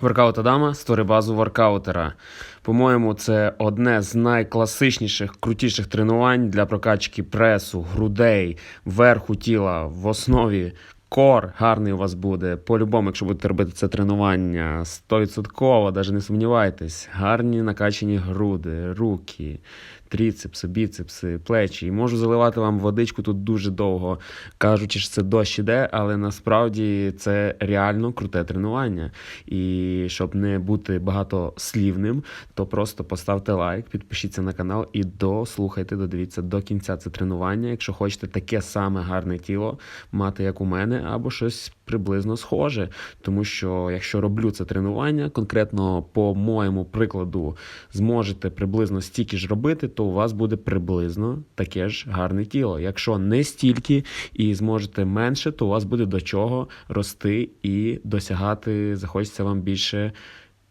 Воркаут Адама створи базу воркаутера. По-моєму, це одне з найкласичніших, крутіших тренувань для прокачки пресу, грудей, верху тіла в основі. Кор гарний у вас буде. По-любому, якщо будете робити це тренування, 100%, навіть не сумнівайтесь. Гарні накачані груди, руки, тріцепси, біцепси, плечі. І можу заливати вам водичку тут дуже довго, кажучи, що це дощ іде, але насправді це реально круте тренування. І щоб не бути багатослівним, то просто поставте лайк, підпишіться на канал і дослухайте, додивіться до кінця це тренування. Якщо хочете таке саме гарне тіло мати, як у мене, або щось приблизно схоже. Тому що якщо роблю це тренування, конкретно по моєму прикладу, зможете приблизно стільки ж робити, то у вас буде приблизно таке ж гарне тіло. Якщо не стільки і зможете менше, то у вас буде до чого рости і досягати, захочеться вам більше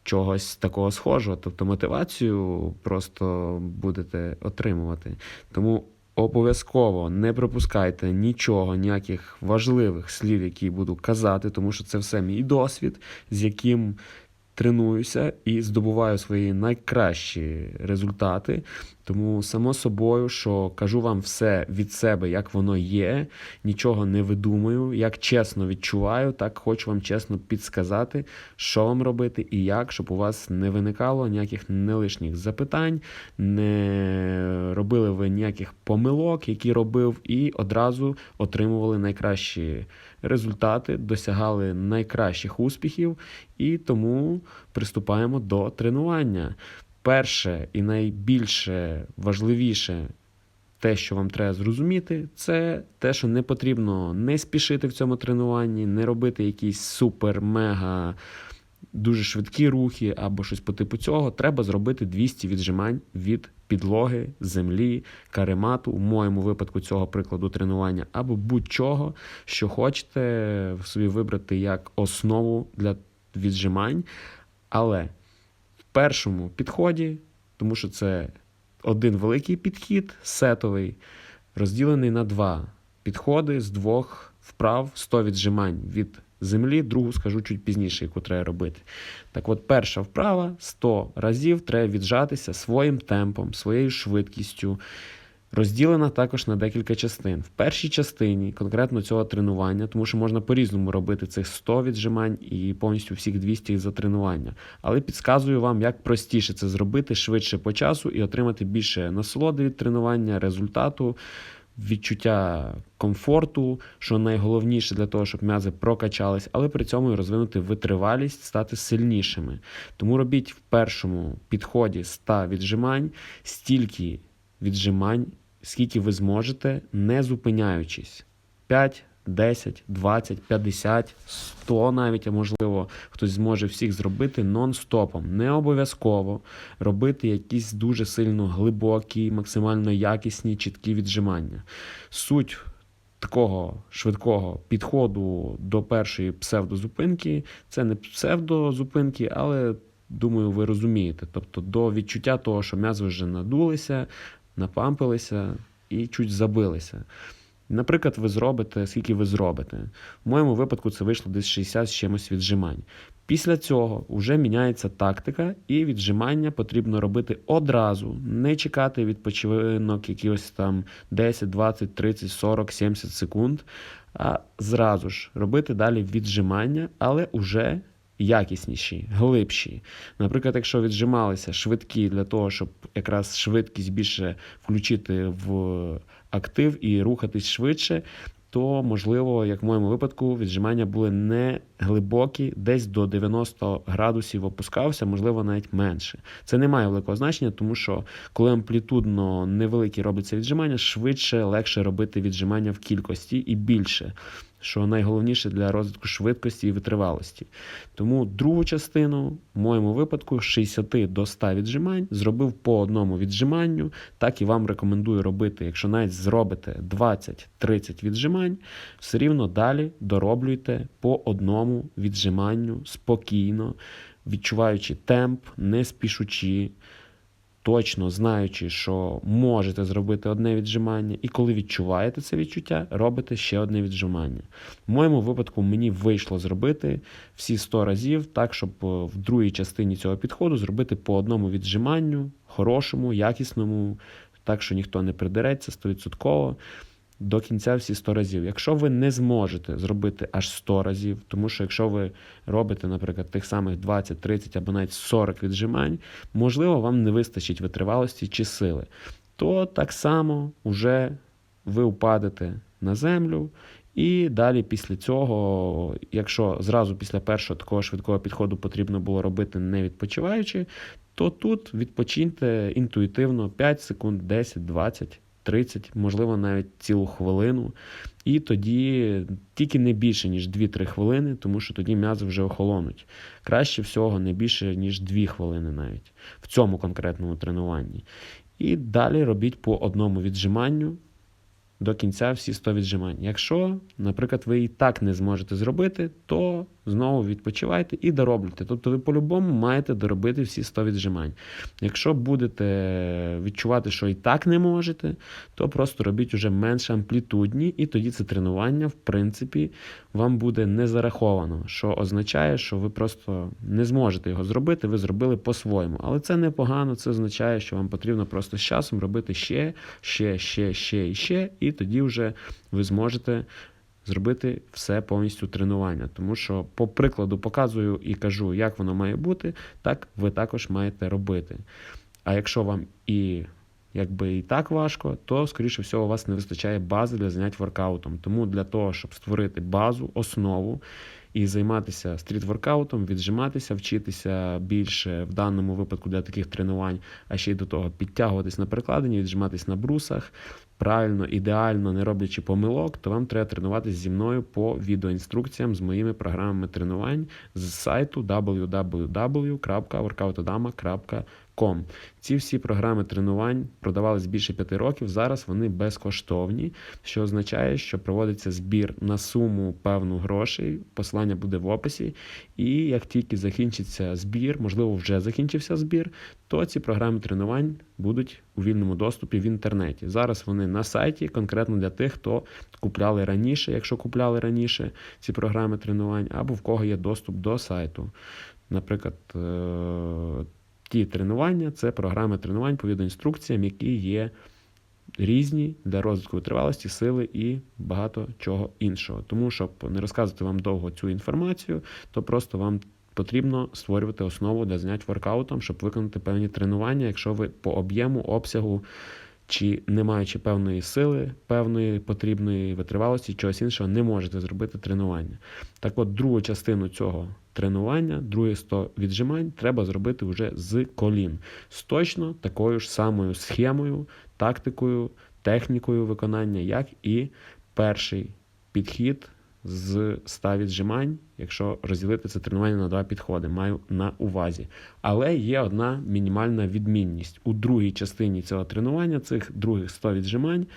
чогось такого схожого. Тобто мотивацію просто будете отримувати. Тому обов'язково не пропускайте нічого, ніяких важливих слів, які буду казати, тому що це все мій досвід, з яким тренуюся і здобуваю свої найкращі результати. Тому, само собою, що кажу вам все від себе, як воно є, нічого не видумую, як чесно відчуваю, так хочу вам чесно підсказати, що вам робити і як, щоб у вас не виникало ніяких нелишніх запитань, не робили ви ніяких помилок, які робив, і одразу отримували найкращі результати, досягали найкращих успіхів, і тому приступаємо до тренування. Перше і найбільше важливіше те, що вам треба зрозуміти, це те, що не потрібно не спішити в цьому тренуванні, не робити якісь супер-мега дуже швидкі рухи або щось по типу цього. Треба зробити 200 віджимань від підлоги, землі, каремату, у моєму випадку цього прикладу тренування, або будь-чого, що хочете собі вибрати як основу для віджимань. Але в першому підході, тому що це один великий підхід, сетовий, розділений на два підходи з двох вправ 100 віджимань від землі, другу скажу чуть пізніше, яку треба робити. Так от, перша вправа 100 разів треба віджатися своїм темпом, своєю швидкістю. Розділена також на декілька частин. В першій частині конкретно цього тренування, тому що можна по-різному робити цих 100 віджимань і повністю всіх 200 за тренування. Але підказую вам, як простіше це зробити швидше по часу і отримати більше насолоди від тренування, результату, відчуття комфорту, що найголовніше для того, щоб м'язи прокачались, але при цьому і розвинути витривалість, стати сильнішими. Тому робіть в першому підході 100 віджимань стільки віджимань, скільки ви зможете, не зупиняючись. 5, 10, 20, 50, 100 навіть, а можливо, хтось зможе всіх зробити нон-стопом. Не обов'язково робити якісь дуже сильно глибокі, максимально якісні, чіткі віджимання. Суть такого швидкого підходу до першої псевдозупинки це не псевдозупинки, але. Думаю, ви розумієте. Тобто до відчуття того, що м'язи вже надулися, напампилися і чуть забилися. Наприклад, ви зробите, скільки ви зробите. В моєму випадку це вийшло десь 60 з чимось віджимань. Після цього вже міняється тактика, і віджимання потрібно робити одразу, не чекати відпочинок якихось там 10, 20, 30, 40, 70 секунд, а зразу ж робити далі віджимання, але уже якісніші, глибші. Наприклад, якщо віджималися швидкі для того, щоб якраз швидкість більше включити в актив і рухатись швидше, то, можливо, як в моєму випадку, віджимання були не глибокі, десь до 90 градусів опускався, можливо, навіть менше. Це не має великого значення, тому що коли амплітудно невеликі робляться віджимання, швидше, легше робити віджимання в кількості і більше що найголовніше для розвитку швидкості і витривалості. Тому другу частину, в моєму випадку, з 60 до 100 віджимань, зробив по одному віджиманню. Так і вам рекомендую робити. Якщо навіть зробите 20-30 віджимань, все рівно далі дороблюйте по одному віджиманню спокійно, відчуваючи темп, не спішучи. Точно знаючи, що можете зробити одне віджимання, і коли відчуваєте це відчуття, робите ще одне віджимання. В моєму випадку мені вийшло зробити всі 100 разів так, щоб е, в другій частині цього підходу зробити по одному віджиманню, хорошому, якісному, так що ніхто не придереться 100% до кінця всі 100 разів. Якщо ви не зможете зробити аж 100 разів, тому що якщо ви робите, наприклад, тих самих 20, 30 або навіть 40 віджимань, можливо, вам не вистачить витривалості чи сили, то так само вже ви впадете на землю. І далі після цього, якщо зразу після першого такого швидкого підходу потрібно було робити не відпочиваючи, то тут відпочиньте інтуїтивно 5 секунд, 10, 20. 30, можливо, навіть цілу хвилину. І тоді тільки не більше, ніж 2-3 хвилини, тому що тоді м'язи вже охолонуть. Краще всього не більше, ніж 2 хвилини навіть в цьому конкретному тренуванні. І далі робіть по одному віджиманню до кінця всі 100 віджимань. Якщо, наприклад, ви і так не зможете зробити, то знову відпочивайте і дороблюйте. Тобто ви по-любому маєте доробити всі 100 віджимань. Якщо будете відчувати, що і так не можете, то просто робіть уже менш амплітудні, і тоді це тренування, в принципі, вам буде не зараховано, що означає, що ви просто не зможете його зробити, ви зробили по-своєму. Але це непогано, це означає, що вам потрібно просто з часом робити ще, ще, ще, ще і ще, і тоді вже ви зможете зробити все повністю тренування. Тому що, по прикладу, показую і кажу, як воно має бути, так ви також маєте робити. А якщо вам і якби і так важко, то, скоріше всього, у вас не вистачає бази для занять воркаутом. Тому для того, щоб створити базу, основу і займатися стріт-воркаутом, віджиматися, вчитися більше в даному випадку для таких тренувань, а ще й до того підтягуватись на перекладині, віджиматись на брусах. Правильно, ідеально, не роблячи помилок, то вам треба тренуватися зі мною по відеоінструкціям з моїми програмами тренувань з сайту www.workoutodama.com. Ці всі програми тренувань продавались більше п'яти років. Зараз вони безкоштовні, що означає, що проводиться збір на суму певну грошей. Посилання буде в описі. І як тільки закінчиться збір, можливо, вже закінчився збір, то ці програми тренувань будуть у вільному доступі в інтернеті. Зараз вони на сайті, конкретно для тих, хто купляли раніше, якщо купляли раніше ці програми тренувань, або в кого є доступ до сайту. Наприклад, е, ті тренування це програми тренувань по відеоінструкціям, які є різні для розвитку тривалості, сили і багато чого іншого. Тому, щоб не розказувати вам довго цю інформацію, то просто вам потрібно створювати основу для занять воркаутом, щоб виконати певні тренування, якщо ви по об'єму, обсягу. Чи не маючи певної сили, певної потрібної витривалості, чогось іншого, не можете зробити тренування. Так от, другу частину цього тренування, другі 100 віджимань, треба зробити вже з колін. З точно такою ж самою схемою, тактикою, технікою виконання, як і перший підхід з 100 віджимань, якщо розділити це тренування на два підходи, маю на увазі. Але є одна мінімальна відмінність. У другій частині цього тренування, цих других 100 віджимань,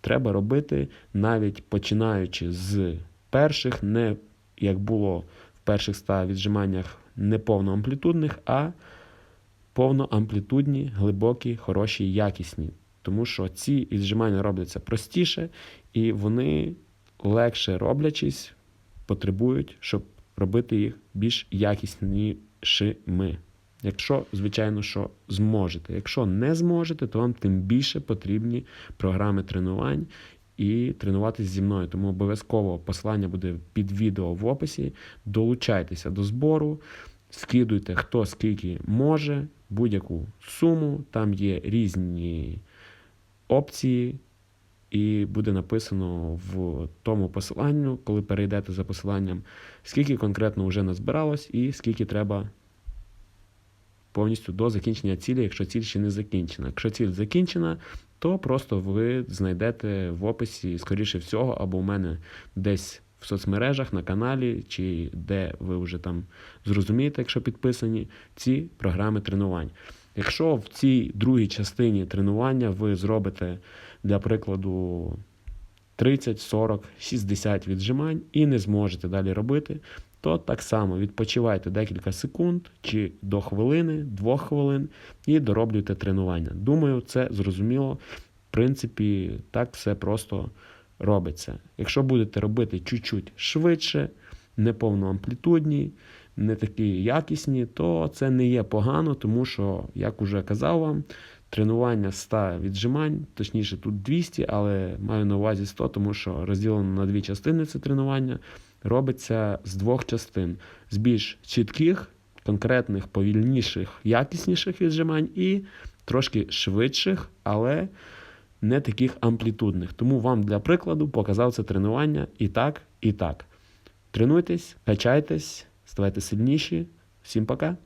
треба робити навіть починаючи з перших, не як було в перших 100 віджиманнях не повноамплітудних, а повноамплітудні, глибокі, хороші, якісні. Тому що ці віджимання робляться простіше і вони легше роблячись, потребують, щоб робити їх більш якіснішими. Якщо, звичайно, що зможете. Якщо не зможете, то вам тим більше потрібні програми тренувань і тренуватися зі мною. Тому обов'язково посилання буде під відео в описі. Долучайтеся до збору, скидуйте хто скільки може, будь-яку суму. Там є різні опції. І буде написано в тому посиланню, коли перейдете за посиланням, скільки конкретно вже назбиралось, і скільки треба повністю до закінчення цілі, якщо ціль ще не закінчена. Якщо ціль закінчена, то просто ви знайдете в описі, скоріше всього, або у мене десь в соцмережах, на каналі, чи де ви вже там зрозумієте, якщо підписані, ці програми тренувань. Якщо в цій другій частині тренування ви зробите, для прикладу, 30, 40, 60 віджимань і не зможете далі робити, то так само відпочивайте декілька секунд чи до хвилини, двох хвилин і дороблюйте тренування. Думаю, це зрозуміло. В принципі, так все просто робиться. Якщо будете робити чуть-чуть швидше, не повноамплітудні, не такі якісні, то це не є погано, тому що, як уже казав вам, тренування 100 віджимань, точніше тут 200, але маю на увазі 100, тому що розділено на дві частини це тренування, робиться з двох частин: з більш чітких, конкретних, повільніших, якісніших віджимань і трошки швидших, але не таких амплітудних. Тому вам для прикладу показав це тренування і так, і так. Тренуйтесь, качайтесь, ставайте сильніші. Всім пока!